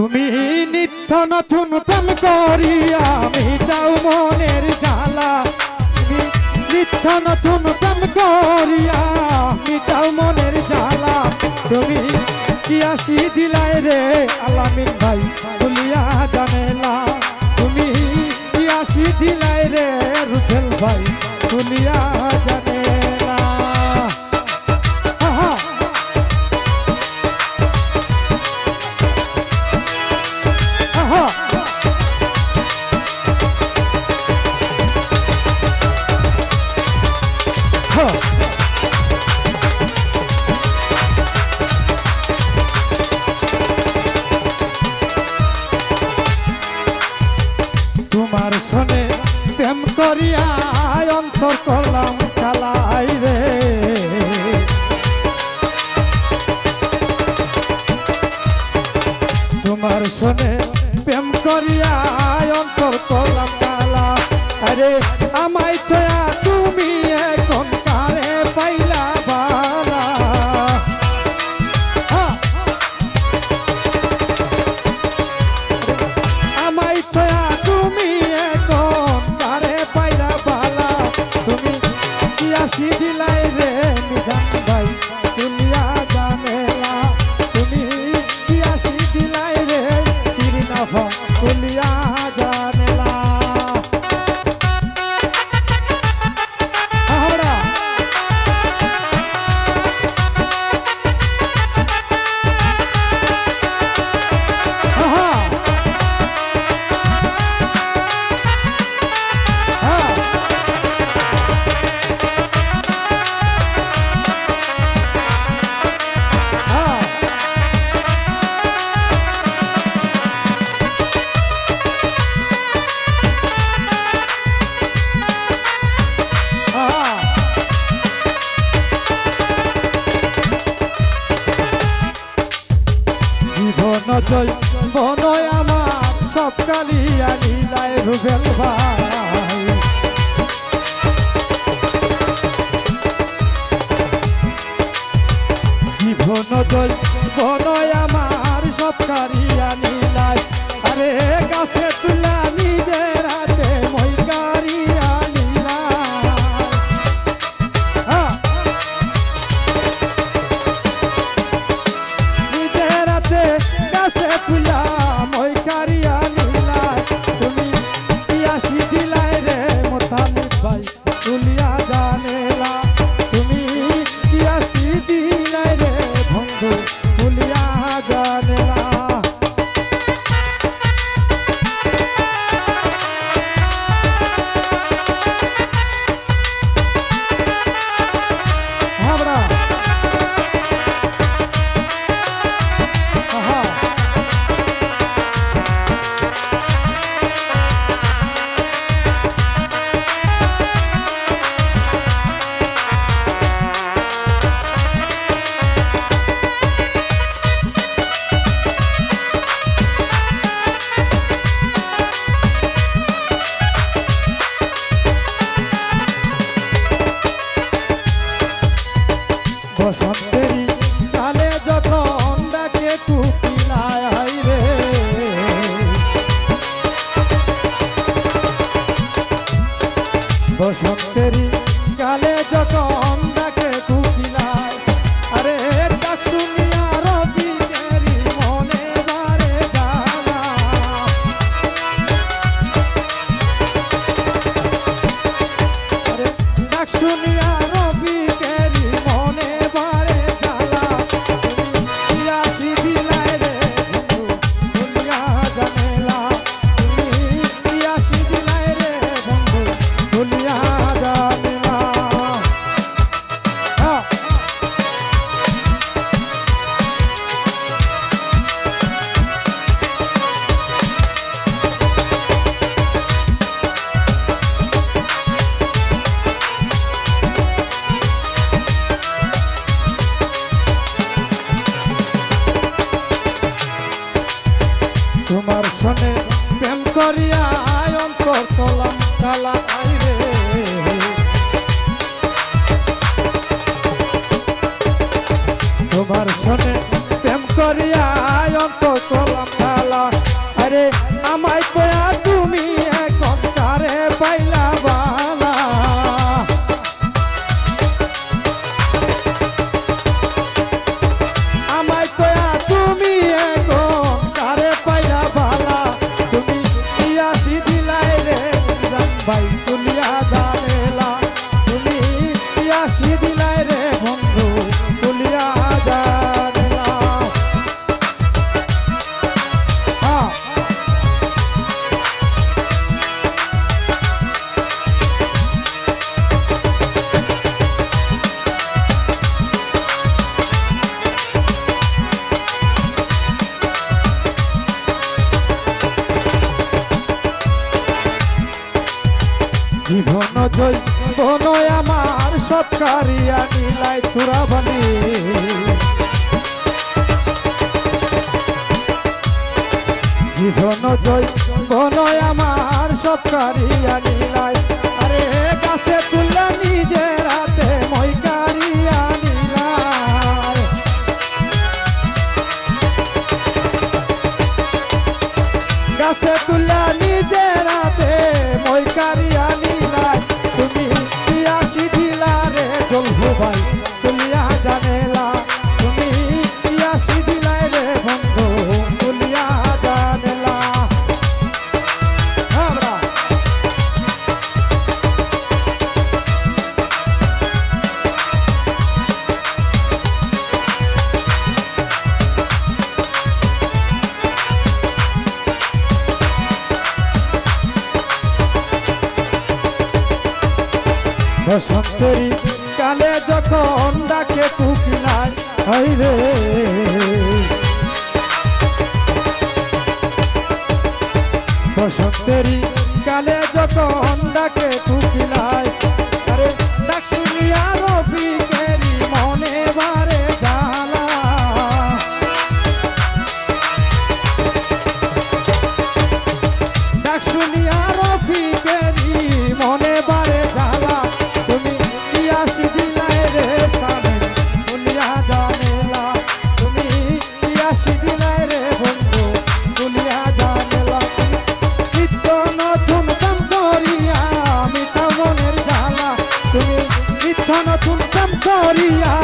তুমি নিত্য নতুন প্রেম করিয়া, আমি যাও মনের জ্বালা। তুমি নিত্য নতুন প্রেম করিয়া, আমি যাও মনের জ্বালা। তুমি কি আসি দিলাই রে আলামী করিয়া অন্তর করলাম রে। তোমার শোনে প্রেম করিয়া অন্তর করলাম খেলা আরে আমায় তুমি জল বনয় আমার সব কালিয়া লীলায় রুবেল ভাই। জীবন জল বনয় আমার সব কালিয়া লীলায়। আরে গাছে বসন্তেরই কালে যখন বাইচুল জীবন জয়? বনয় আমার সৎকারিয়া নীলাই তোরা বানি জীবন জয়? বনয় আমার সৎকারিয়া নীলাই বসন্তেরি কালে যখন ডাকে টুকি নাই রে। বসন্তেরি কালে যখন ডাকে টুকি নাই নতুন কাম করিয়া